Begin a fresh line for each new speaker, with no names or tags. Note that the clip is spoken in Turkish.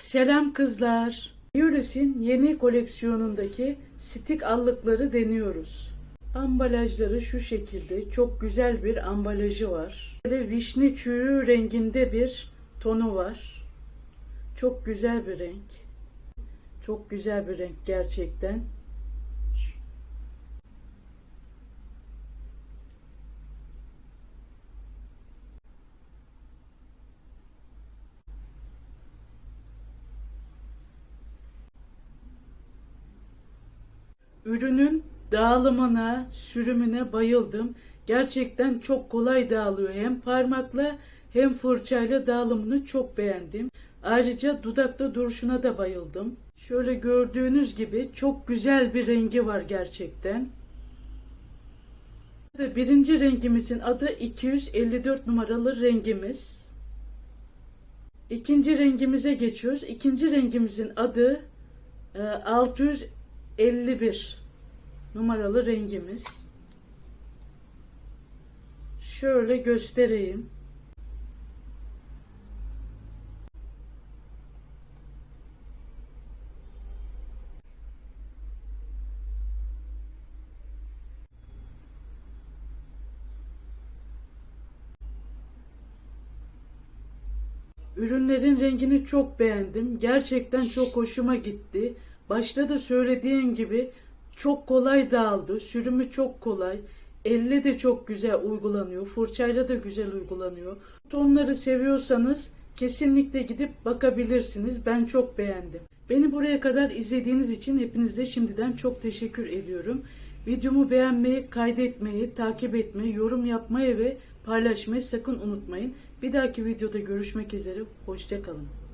Selam kızlar. Eures'in yeni koleksiyonundaki stik allıkları deniyoruz. Ambalajları şu şekilde. Çok güzel bir ambalajı var. Böyle vişne çürüğü renginde bir tonu var. Çok güzel bir renk. Çok güzel bir renk gerçekten. Ürünün dağılımına, sürümüne bayıldım. Gerçekten çok kolay dağılıyor. Hem parmakla hem fırçayla dağılımını çok beğendim. Ayrıca dudakta duruşuna da bayıldım. Şöyle gördüğünüz gibi çok güzel bir rengi var gerçekten. Birinci rengimizin adı 254 numaralı rengimiz. İkinci rengimize geçiyoruz. İkinci rengimizin adı e, 650 51 numaralı rengimiz. Şöyle göstereyim. Ürünlerin rengini çok beğendim. Gerçekten çok hoşuma gitti. Başta da söylediğim gibi çok kolay dağıldı. Sürümü çok kolay. Elle de çok güzel uygulanıyor. Fırçayla da güzel uygulanıyor. Tonları seviyorsanız kesinlikle gidip bakabilirsiniz. Ben çok beğendim. Beni buraya kadar izlediğiniz için hepinize şimdiden çok teşekkür ediyorum. Videomu beğenmeyi, kaydetmeyi, takip etmeyi, yorum yapmayı ve paylaşmayı sakın unutmayın. Bir dahaki videoda görüşmek üzere. Hoşçakalın.